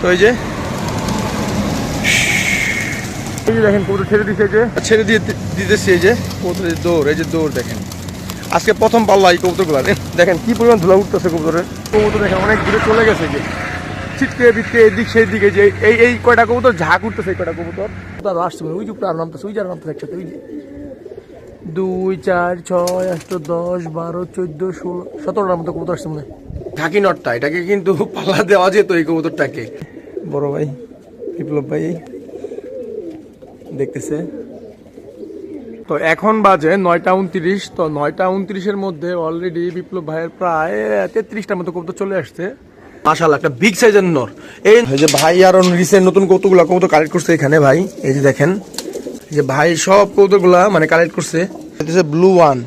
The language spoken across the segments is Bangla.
তো এই যে দেখেন কবুতর ছেড়ে দিছে এই যে। ছেড়ে দিয়ে দি- দিতেছি এই যে কবুতরের দৌড় এই যে দৌড় দেখেন। আজকে প্রথম পাল্লা এই কবুতরগুলো দেখেন। কি পরিমাণ ধুলা উঠতেছে কবুতরের। কবুতর দেখেন অনেক দূরে চলে গেছে যে। ছিটকে বিটকে এদিক সেই দিকে যে এই এই কয়টা কবুতর ঝাঁক উঠতেছে এই কয়টা কবুতর? তার আসছে ওই যে আর নামতেছে ওই যার নামতেছে একসাথে ওই যে। দুই চার ছয় আট দশ বারো চোদ্দ ষোলো সতেরোটার মতো কবুতর আসছে মনে হয়। ঢাকি নটটা এটাকে কিন্তু পাল্লা দেওয়া যেত এই কবুতরটাকে। বড় ভাই বিপ্লব ভাই দেখতেছে। তো এখন বাজে নয়টা উনত্রিশ তো নয়টা উনত্রিশের মধ্যে অলরেডি বিপ্লব ভাইয়ের প্রায় তেত্রিশটার মতো কবুতর চলে আসছে। মাশাল্লাহ একটা বিগ সাইজের নর। এই এই যে ভাই আর রিসেন্ট নতুন কৌতুকগুলো কবুতর কালেক্ট করছে এখানে ভাই এই যে দেখেন। যে ভাই সব কৌতুকগুলা মানে কালেক্ট করছে। ব্লু ওয়ান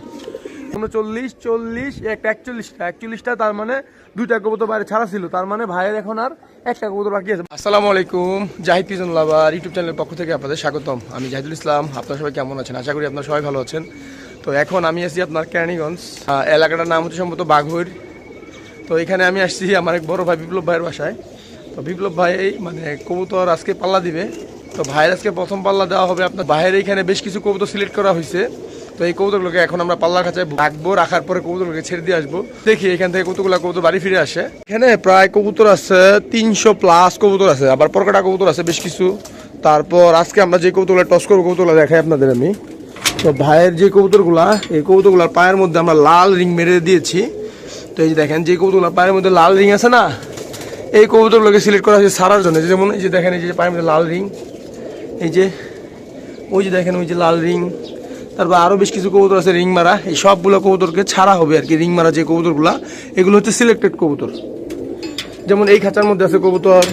উনচল্লিশ, চল্লিশ একটা একচল্লিশটা একচল্লিশটা তার মানে দুইটা কবুতর বাইরে ছাড়া ছিল। তার মানে ভাইয়ের এখন আর একটা কবুতর বাকি আছে। আসসালামু আলাইকুম, জাহিদ পিজন লাভার ইউটিউব চ্যানেলের পক্ষ থেকে আপনাদের স্বাগতম। আমি জাহিদুল ইসলাম, আপনারা সবাই কেমন আছেন? আশা করি আপনারা সবাই ভালো আছেন। তো এখন আমি আছি আপনার কেরানীগঞ্জ। এলাকাটার নাম হচ্ছে সম্ভবত বাঘৈর। তো এখানে আমি আসছি আমার এক বড় ভাই বিপ্লব ভাইয়ের বাসায়। তো বিপ্লব ভাই মানে কবুতর আজকে পাল্লা দিবে। তো ভাইয়ের আজকে প্রথম পাল্লা দেওয়া হবে আপনার। ভাইয়ের এখানে বেশ কিছু কবুতর সিলেক্ট করা হয়েছে। তো এই কবুতরগুলোকে এখন আমরা পাল্লার কাছে রাখব, রাখার পরে কবুতরগুলোকে ছেড়ে দিয়ে আসব। দেখি এখান থেকে কতগুলো কবুতর বাড়ি ফিরে আসে। এখানে প্রায় কবুতর আছে, তিনশো প্লাস কবুতর আছে, আবার পরকাটা কবুতর আছে বেশ কিছু। তারপর আজকে আমরা যে কবুতরগুলো টস করব কবুতরগুলো দেখাই আপনাদের আমি। তো ভাইয়ের যে কবুতরগুলা এই কবুতরগুলার পায়ের মধ্যে আমরা লাল রিং মেরে দিয়েছি। তো এই যে দেখেন, যে কবুতরগুলো পায়ের মধ্যে লাল রিং আছে না, এই কবুতরগুলোকে সিলেক্ট করা হয়েছে সারার জন্য। যেমন, এই যে দেখেন, এই যে পায়ের মধ্যে লাল রিং। এই যে, ওই যে দেখেন, ওই যে লাল রিং। তারপর আরও বেশ কিছু কবুতর আছে, রিং মারা। এই সবগুলো কবুতরকে ছাড়া হবে আর কি, রিং মারা যে কবুতরগুলা, এগুলো হচ্ছে সিলেক্টেড কবুতর। যেমন এই খাঁচার মধ্যে আছে কবুতর,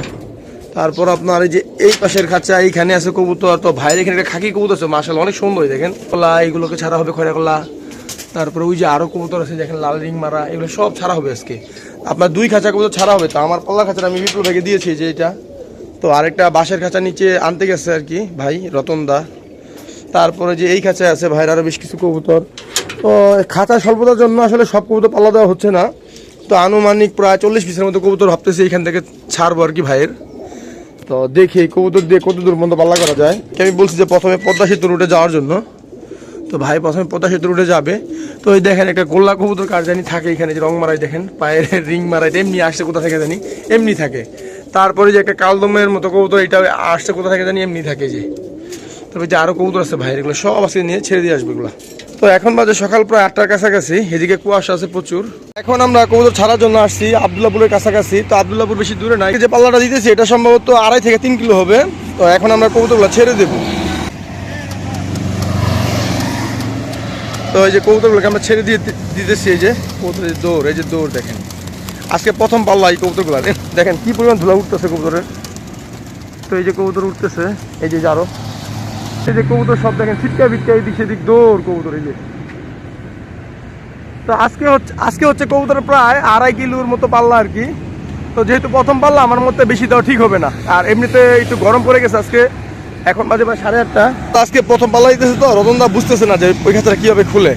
তারপর আপনার এই যে এই পাশের খাঁচা, এইখানে আছে কবুতর, তো ভাইয়ের এখানে একটা খাকি কবুতর আছে মাসাল অনেক সুন্দর দেখেন। কলা, এগুলোকে ছাড়া হবে খয়রা কলা তারপরে ওই যে আরও কবুতর আছে, দেখেন লাল রিং মারা, এগুলো সব ছাড়া হবে আজকে। আপনার দুই খাঁচা কবুতর ছাড়া হবে, তো আমার পাল্লা খাঁচাটা আমি বিপ্লব ভাইকে দিয়েছি যে এটা। তো আরেকটা বাঁশের খাঁচা নিচে আনতে গেছে আর কি, ভাই, রতন দা। তারপরে যে এই খাঁচায় আছে ভাইয়ের আরও বেশ কিছু কবুতর। তো খাঁচা স্বল্পতার জন্য আসলে সব কবুতর পাল্লা দেওয়া হচ্ছে না। তো আনুমানিক প্রায় চল্লিশ পিসের মতো কবুতর ভাবতেছি এখান থেকে ছাড়বো আর কি ভাইয়ের। তো দেখি এই কবুতর দিয়ে কত দূর মতো পাল্লা করা যায়। আমি বলছি যে প্রথমে পদ্মা সেতু রুটে যাওয়ার জন্য। তো ভাই প্রথমে পদ্মা সেতু রুটে যাবে। তো এই দেখেন একটা গোল্লা কবুতর কার জানি থাকে এখানে, যে রং মারাই দেখেন, পায়ের রিং মারাই এমনি আসছে কোথা থেকে জানি, এমনি থাকে। তারপরে যে একটা কালদমের মতো কবুতর, এটা আসছে কোথা থেকে জানি, এমনি থাকে যে। তবে যে আরও কবুতর আছে ভাই, এগুলো সব আজকে নিয়ে ছেড়ে দিয়ে আসবে এগুলো। তো এখন বাজে সকাল প্রায় আটটার কাছাকাছি, এদিকে কুয়াশা আছে প্রচুর। এখন আমরা কবুতর ছাড়ার জন্য আসছি আবদুল্লাপুরের কাছাকাছি। তো আবদুল্লাপুর বেশি দূরে নাই। যে পাল্লাটা দিতেছি, এটা সম্ভবত আড়াই থেকে তিন কিলো হবে। তো এখন আমরা কবুতরগুলো ছেড়ে দেবো। তো এই যে কবুতরগুলোকে আমরা ছেড়ে দিয়ে দিতেছি, এই যে কবুতরের দৌড়, এই যে দৌড় দেখেন। আজকে প্রথম পাল্লা এই কবুতরগুলো। দেখেন কি পরিমাণ ধুলা উঠতেছে কবুতরের। তো এই যে কবুতর উঠতেছে, এই যে আরও। এই যে কবুতর সব দেখেন ছিটকা বিটকা এদিক সেদিক দৌড় কবুতর এই যে। তো আজকে হচ্ছে আজকে হচ্ছে কবুতরের প্রায় আড়াই কিলোর মতো পাল্লা আর কি। তো যেহেতু প্রথম পাল্লা, আমার মতে বেশি দেওয়া ঠিক হবে না। আর এমনিতে একটু গরম পড়ে গেছে আজকে। এখন বাজে প্রায় সাড়ে আটটা। তো আজকে প্রথম পাল্লা দিতেছে তো রতনদা বুঝতেছে না যে ওই খাঁচাটা কীভাবে খুলে।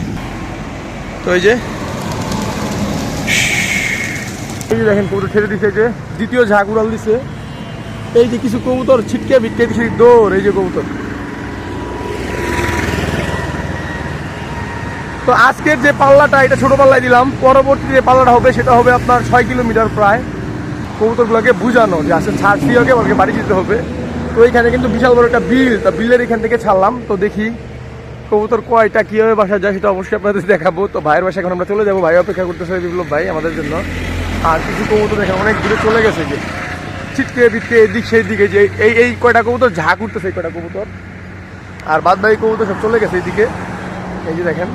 তো এই যে। এই যে দেখেন, কবুতর ছেড়ে দিছে যে। দ্বিতীয় ঝাঁক উড়াল দিছে। এই যে কিছু কবুতর ছিটকে বিটকে দিছে দৌড়, এই যে কবুতর। তো আজকের যে পাল্লাটা, এটা ছোট পাল্লায় দিলাম। পরবর্তী যে পাল্লাটা হবে, সেটা হবে আপনার ছয় কিলোমিটার প্রায়। কবুতরগুলোকে বোঝানো যে আসলে ছাড় দিয়ে হোক আমাকে বাড়ি যেতে হবে। তো এখানে কিন্তু বিশাল বড় একটা বিল, তা বিলের এখান থেকে ছাড়লাম। তো দেখি কবুতর কয়টা, কীভাবে বাসা যায় সেটা অবশ্যই আপনাদের দেখাবো। তো ভাইয়ের বাসা এখন আমরা চলে যাব। ভাই অপেক্ষা করতেছে বিপ্লব ভাই আমাদের জন্য। আর কিছু কবুতর দেখেন অনেক দূরে চলে গেছে যে ছিটকে বিটকে এদিক সেই দিকে যে এই এই কয়টা কবুতর ঝাঁক উঠতেছে এই কয়টা কবুতর। আর বাদ বাকি কবুতর সব চলে গেছে এইদিকে এই যে দেখেন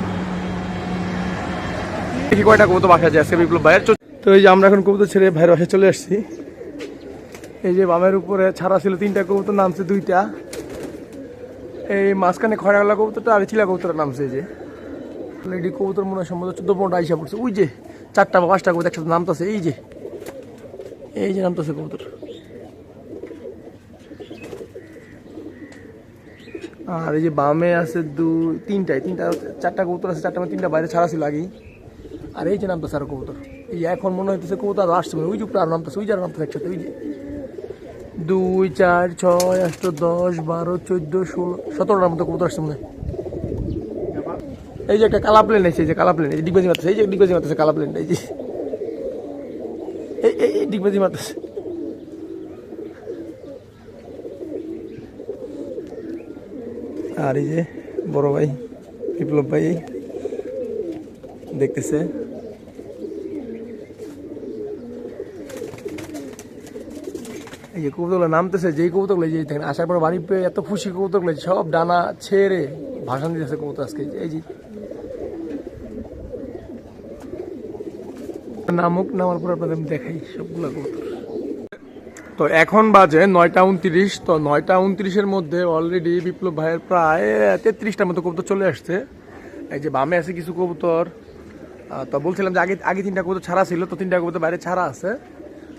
দেখি কয়টা কবুতর বাসা যায় আজকে বিপ্লব ভাইয়ের তো এই যে আমরা এখন কবুতর ছেড়ে ভাইয়ের বাসায় চলে আসছি। এই যে বামের উপরে ছাড়া ছিল তিনটা কবুতর, নামছে দুইটা। এই মাঝখানে খয়রাগলা কবুতরটা আর চিলা কবুতরের নামছে যে। লেডি কবুতর মনে হয় সম্ভবত চোদ্দ পনেরোটা আইসা পড়ছে। ওই যে চারটা বা পাঁচটা কবুতর একসাথে নামতেছে, এই যে। এই যে নামতেছে কবুতর। আর এই যে বামে আছে দুই তিনটায়, তিনটা চারটা কবুতর আছে, চারটা তিনটা বাইরে ছাড়া ছিল আগেই। আর এই যে নামতেছে আর কবুতর। এই এখন মনে হইতেছে কবুতর আর আসছে ওই যে আর নামতেছে, ওই যে আর নামতেছে একসাথে, ওই যে। দুই, চার, ছয়, আট, দশ, বারো, চোদ্দ, ষোলো, সতেরোটার মতো কবুতর আসছে মনে এই যে একটা কালা প্লেন এই যে কালা প্লেন ডিগবাজি মারতেছে, এই যে ডিগবাজি মারতেছে কালা প্লেন এই যে। এই এই ডিগবাজি মারতেছে। আর এই যে বড় ভাই, বিপ্লব ভাই, দেখতেছে। এই যে কবুতরগুলো নামতেছে, যেই কবুতরগুলো যে দেখেন আসার পর বাড়ি পেয়ে এত খুশি কবুতরগুলো, সব ডানা ছেড়ে ভাষণ দিতেছে কবুতর আজকে। এই যে নামুক, নামার পর আপনাদের আমি দেখাই সবগুলো কবুতর। তো এখন বাজে নয়টা উনত্রিশ, তো নয়টা উনত্রিশের মধ্যে অলরেডি বিপ্লব ভাইয়ের প্রায় তেত্রিশটার মতো কবুতর চলে আসছে। এই যে বামে আছে কিছু কবুতর। তো বলছিলাম যে আগে আগে তিনটা কবুতর ছাড়া ছিল, তো তিনটা কবুতর বাইরে ছাড়া আছে।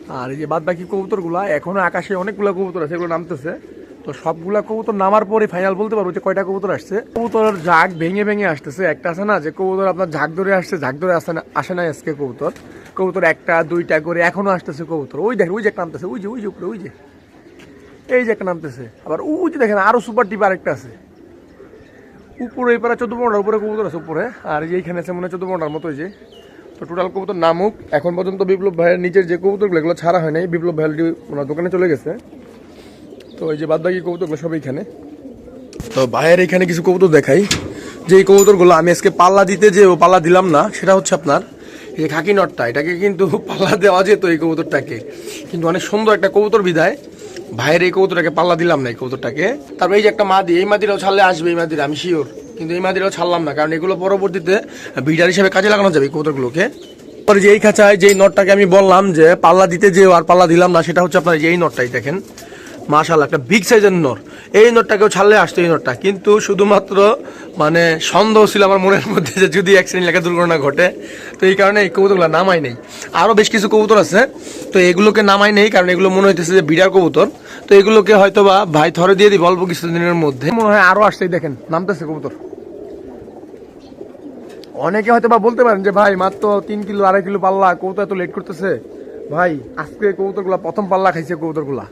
আর এই যে বাদ বাকি কবুতরগুলা, এখনও আকাশে অনেকগুলো কবুতর আছে, এগুলো নামতেছে। তো সবগুলা কবুতর নামার পরে ফাইনাল বলতে পারব যে কয়টা কবুতর আসছে। কবুতর ঝাঁক ভেঙে ভেঙে আসতেছে। একটা আছে না, যে কবুতর আপনার ঝাঁক ধরে আসছে ঝাঁক ধরে আসে না আসে না আজকে কবুতর। কবুতর একটা, দুইটা করে এখনও আসতেছে কবুতর। ওই দেখেন, ওই যে একটা নামতেছে, ওই যে ওই যে উপরে, ওই যে। এই যে একটা নামতেছে। আবার ওই যে দেখেন, আরও সুপার টিপ আরেকটা আছে। উপরে এই পারা চোদ্দ পনেরোটার উপরে কবুতর আছে উপরে। আর যে এইখানে আছে মনে হয় চোদ্দ পনেরোটার মতো যে। তো টোটাল কবুতর নামুক। এখন পর্যন্ত বিপ্লব ভাইয়ের নিচের যে কবুতরগুলো, এগুলো ছাড়া হয় নাই বিপ্লব ভাই অলরেডি ওনার দোকানে চলে গেছে। তো এই যে বাদবাকি কবুতরগুলো সব এইখানে। তো ভাইয়ের এখানে কিছু কবুতর দেখাই। যে এই কবুতরগুলো আমি আজকে পাল্লা দিতে যে ও পাল্লা দিলাম না, সেটা হচ্ছে আপনার এই খাকি নটটা। এটাকে কিন্তু পাল্লা দেওয়া যেত এই কবুতরটাকে। কিন্তু অনেক সুন্দর একটা কবুতর বিদায় ভাইয়ের এই কবুতরটাকে পাল্লা দিলাম না এই কবুতরটাকে। তারপর এই যে একটা মাদি, এই মাদিরাও ছাড়লে আসবে, এই মাদিরা আমি শিওর কিন্তু এই মাদিরাও ছাড়লাম না, কারণ এগুলো পরবর্তীতে বিডার হিসেবে কাজে লাগানো যাবে কবুতরগুলোকে পরে যে এই খাঁচায়, যে নটটাকে আমি বললাম যে পাল্লা দিতে যে আর পাল্লা দিলাম না, সেটা হচ্ছে আপনার এই নটটাই দেখেন। মাশাল একটা বিগ সাইজের নর এই নটটাকেও ছাড়লে আসতো এই নটটা, কিন্তু শুধুমাত্র মানে সন্দেহ ছিল আমার মনের মধ্যে যে যদি অ্যাক্সিডেন্ট লেখা দুর্ঘটনা ঘটে, তো এই কারণে এই কবুতরগুলো নামাই নেই। আরও বেশ কিছু কবুতর আছে, তো এগুলোকে নামাই নেই, কারণ এগুলো মনে হইতেছে যে বিড়ার কবুতর। তো এগুলোকে হয়তো বা ভাই থরে দিয়ে দিব অল্প কিছুদিনের মধ্যে। মনে হয় আরও আসতেই দেখেন, নামতেছে কবুতর। অনেকে হয়তো বা বলতে পারেন যে, ভাই, মাত্র তিন কিলো, আড়াই কিলো পাল্লা, কবুতর এত লেট করতেছে। ভাই, আজকে কবুতরগুলা, প্রথম পাল্লা খাইছে কবুতরগুলা।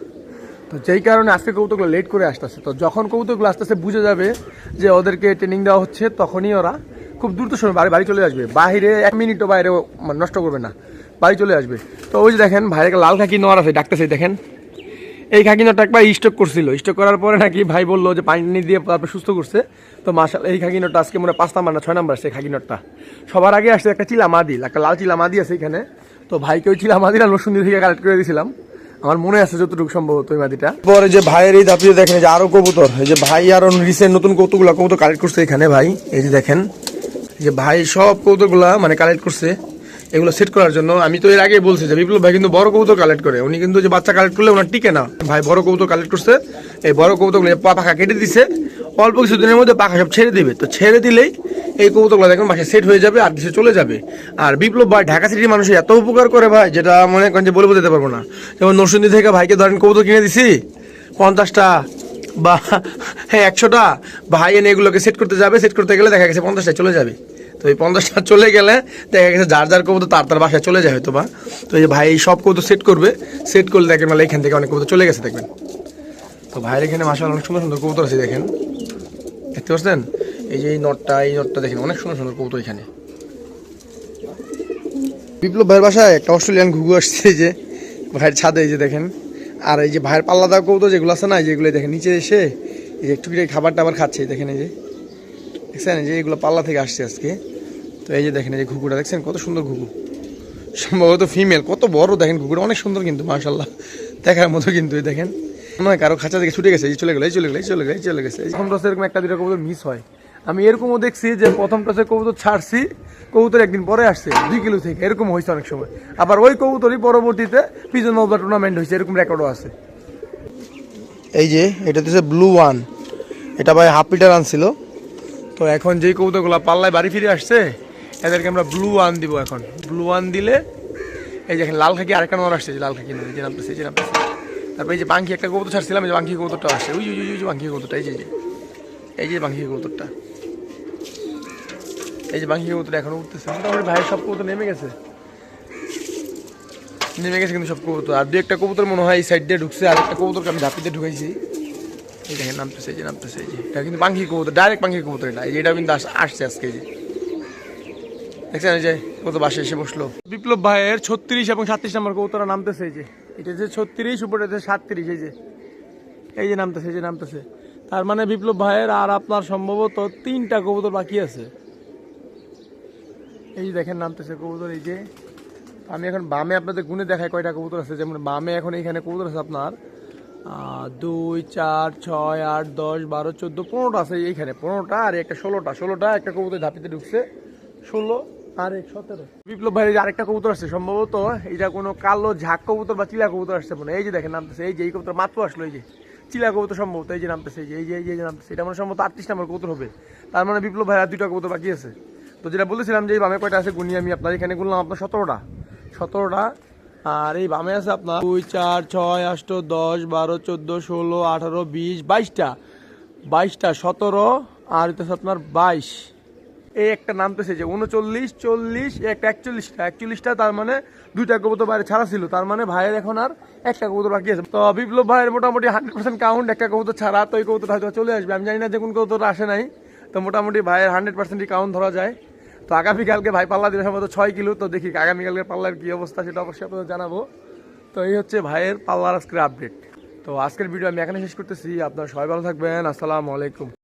তো যেই কারণে আজকে কবুতরগুলো লেট করে আসতেছে। তো যখন কবুতরগুলো আসতেছে, বুঝে যাবে যে ওদেরকে ট্রেনিং দেওয়া হচ্ছে, তখনই ওরা খুব দ্রুত সময় বাড়ি বাড়ি চলে আসবে। বাইরে এক মিনিটও বাইরে মানে নষ্ট করবে না। বাড়ি চলে আসবে। তো ওই যে দেখেন, ভাইয়ের লাল খাকি নোয়ার আছে, ডাকতেছে, দেখেন। এই খাকিনাটা একবার স্টক করছিল। স্টক করার পরে নাকি ভাই বলল যে, পানি দিয়ে তারপর সুস্থ করছে। তো মাসাল এই খাকিনটটা আজকে মনে পাঁচ নাম্বার ছয় নাম্বার আসছে খাকিনটটা সবার আগে আসছে একটা চিলা মাদিল একটা লাল চিলা মাদি আছে এখানে। তো ভাইকে ওই চিলা মাদিরা লসুন্দি থেকে কালেক্ট করে দিয়েছিলাম আমার মনে আছে যতটুকু সম্ভবত ওই মাদিটা। পরে যে ভাইয়ের এই দাপিয়ে দেখেন যে আরও কবুতর, এই যে ভাই আরও রিসেন্ট নতুন কৌতুকগুলো কবুতর কালেক্ট করছে এখানে ভাই। এই যে দেখেন যে ভাই সব কৌতুকগুলা মানে কালেক্ট করছে। এগুলো সেট করার জন্য আমি তো এর আগে বলছি যে বিপ্লব ভাই কিন্তু বড় কবুতর কালেক্ট করে। উনি কিন্তু যে বাচ্চা কালেক্ট করলে ওনার টিকে না। ভাই বড় কবুতর কালেক্ট করছে। এই বড় কবুতরগুলো পাখা কেটে দিছে। অল্প কিছুদিনের মধ্যে পাখা সব ছেড়ে দেবে। তো ছেড়ে দিলেই এই কবুতরগুলো দেখুন বাসায় সেট হয়ে যাবে আর দেশে চলে যাবে। আর বিপ্লব ভাই ঢাকা সিটির মানুষের এত উপকার করে ভাই, যেটা মনে করেন যে বলে বোঝাতে পারব না। যেমন নরসিংদী থেকে ভাইকে ধরেন কবুতর কিনে দিছি, পঞ্চাশটা বা হ্যাঁ একশোটা। ভাই এনে এগুলোকে সেট করতে যাবে সেট করতে গেলে দেখা গেছে পঞ্চাশটা চলে যাবে। তো এই পঞ্চাশটা চলে গেলে দেখা গেছে যার যার কবুতর তার তার বাসায় চলে যায় হয়তো বা তো এই ভাই সব কবুতর সেট করবে সেট করলে দেখেন মানে এখান থেকে অনেক কবুতর চলে গেছে, দেখবেন। তো ভাইয়ের এখানে মাসাল অনেক সুন্দর সুন্দর কবুতর আছে, দেখেন। দেখতে পাচ্ছেন? এই যে এই নটটা এই নটটা দেখেন, অনেক সুন্দর সুন্দর কবুতর এখানে। বিপ্লব ভাইয়ের বাসায় একটা অস্ট্রেলিয়ান ঘুঘু আসছে যে ভাইয়ের ছাদে, এই যে দেখেন। আর এই যে ভাইয়ের পাল্লা দেওয়া কবুতর যেগুলো আছে না যেগুলো দেখেন, নিচে এসে এই যে একটু খাবার টাবার খাচ্ছে দেখেন এই যে। দেখছেন? যে এগুলো পাল্লা থেকে আসছে আজকে। তো এই যে দেখেন, এই যে ঘুঘুটা, দেখছেন? কত সুন্দর ঘুঘু। সম্ভবত ফিমেল, কত বড় দেখেন ঘুঘুটা, অনেক সুন্দর কিন্তু মাশাল্লাহ দেখার মতো কিন্তু দেখেন। মনে হয় কারও খাঁচা থেকে ছুটে গেছে এই চলে গেলো এই চলে গেলো এই চলে গেলো এই চলে গেছে প্রথম টসে এরকম একটা দুটো কবুতর মিস হয়। আমি এরকমও দেখছি যে প্রথম টসে কবুতর ছাড়ছি কবুতর একদিন পরে আসছে দুই কিলো থেকে এরকম হয়েছে অনেক সময়। আবার ওই কবুতরই পরবর্তীতে পিজন অফ দ্য টুর্নামেন্ট হয়েছে এরকম রেকর্ডও আছে। এই যে এটা হচ্ছে ব্লু ওয়ান এটা ভাই হাফ লিটার আনছিল তো এখন যেই কবুতরগুলো পাল্লায় বাড়ি ফিরে আসছে এদেরকে আমরা ব্লু ওয়ান দিব এখন। ব্লু ওয়ান দিলে এই যে এখন লাল খাকি আরেকটা নর আসছে লাল খাকি এই যে নামতেছে যে নামতেছে। তারপর এই যে বাঙ্কি একটা কবুতর ছাড়ছিলাম, এই যে বাঙ্কি কবুতরটা আসছে। ওই ওই ওই যে বাঙ্কি কবুতরটা, এই যে এই যে বাঙ্কি কবুতরটা। এই যে বাঙ্কি কবুতর এখনও উঠতেছে। মোটামুটি ভাইয়ের সব কবুতর নেমে গেছে। নেমে গেছে কিন্তু সব কবুতর। আর দু একটা কবুতর মনে হয় এই সাইড দিয়ে ঢুকছে, আর একটা কবুতরকে আমি ধাপিতে ঢুকাইছি। এই দেখেন, নামতেছে, এই যে, নামতেছে, এই যে। এটা কিন্তু পাঙ্খি কবুতর ডাইরেক্ট পাঙ্খি কবুতর এটা এটা কিন্তু আস- আসছে আজকে যে। দেখছেন, এই যে, কত বাসে এসে বসল। বিপ্লব ভাইয়ের ছত্রিশ এবং সাতত্রিশ নম্বর কবুতরা নামতেছে এই যে। এটা যে ছত্রিশ, উপরে যে সাতত্রিশ, এই যে এই যে নামতেছে, এই যে নামতেছে। তার মানে বিপ্লব ভাইয়ের আর আপনার সম্ভবত তিনটা কবুতর বাকি আছে। এই যে দেখেন নামতেছে কবুতর, এই যে। আমি এখন বামে আপনাদের গুনে দেখাই কয়টা কবুতর আছে। যেমন বামে এখন এইখানে কবুতর আছে আপনার দুই, চার, ছয়, আট, দশ, বারো, চোদ্দ, পনেরোটা আছে এইখানে। পনেরোটা আর একটা ষোলোটা। ষোলোটা একটা কবুতর ধাপিতে ঢুকছে। ষোলো আর এক সতেরো। বিপ্লব ভাই আরেকটা কবুতর আসছে, সম্ভবত এটা কোনো কালো ঝাঁক কবুতর বা চিলা কবুতর আসছে মনে এই যে দেখেন নামতেছে, এই যে, এই কবুতর মাত্র আসলো, এই যে। চিলা কবুতর সম্ভবত, এই যে নামতেছে, এই যে এই যে এই যে নামতেছে। এটা মানে সম্ভবত আটত্রিশ নম্বর কবুতর হবে। তার মানে বিপ্লব ভাই আর দুইটা কবুতর বাকি আছে। তো যেটা বলেছিলাম যে এই বামে কয়টা আছে গুনি আমি আপনার এখানে গুনলাম আপনার সতেরোটা। সতেরোটা, আর এই বামে আছে আপনার দুই, চার, ছয়, আষ্ট, দশ, বারো, চোদ্দ, ষোলো, আঠারো, বিশ, বাইশটা। বাইশটা, সতেরো, আর হইতেছে আপনার বাইশ। এই একটা নামতেছে যে উনচল্লিশ, চল্লিশ একটা একচল্লিশটা। একচল্লিশটা তার মানে দুইটা কবুতর বাইরে ছাড়া ছিল। তার মানে ভাইয়ের এখন আর একটা কবুতর বাকি আছে। তো বিপ্লব ভাইয়ের মোটামুটি হান্ড্রেড পার্সেন্ট কাউন্ট একটা কবুতর ছাড়া তো এই কবুতর হয়তো চলে আসবে। আমি জানি না যে কোন কবুতর আসে নাই। তো মোটামুটি ভাইয়ের হান্ড্রেড পার্সেন্টই কাউন্ট ধরা যায়। তো আগামীকালকে ভাই পাল্লা দিবে সম্ভবত ছয় কিলো। তো দেখি আগামীকালকে পাল্লার কী অবস্থা সেটা অবশ্যই আপনাদের জানাব। তো এই হচ্ছে ভাইয়ের পাল্লার আজকের আপডেট তো আজকের ভিডিও আমি এখানে শেষ করতেছি। আপনারা সবাই ভালো থাকবেন। আসসালামু আলাইকুম।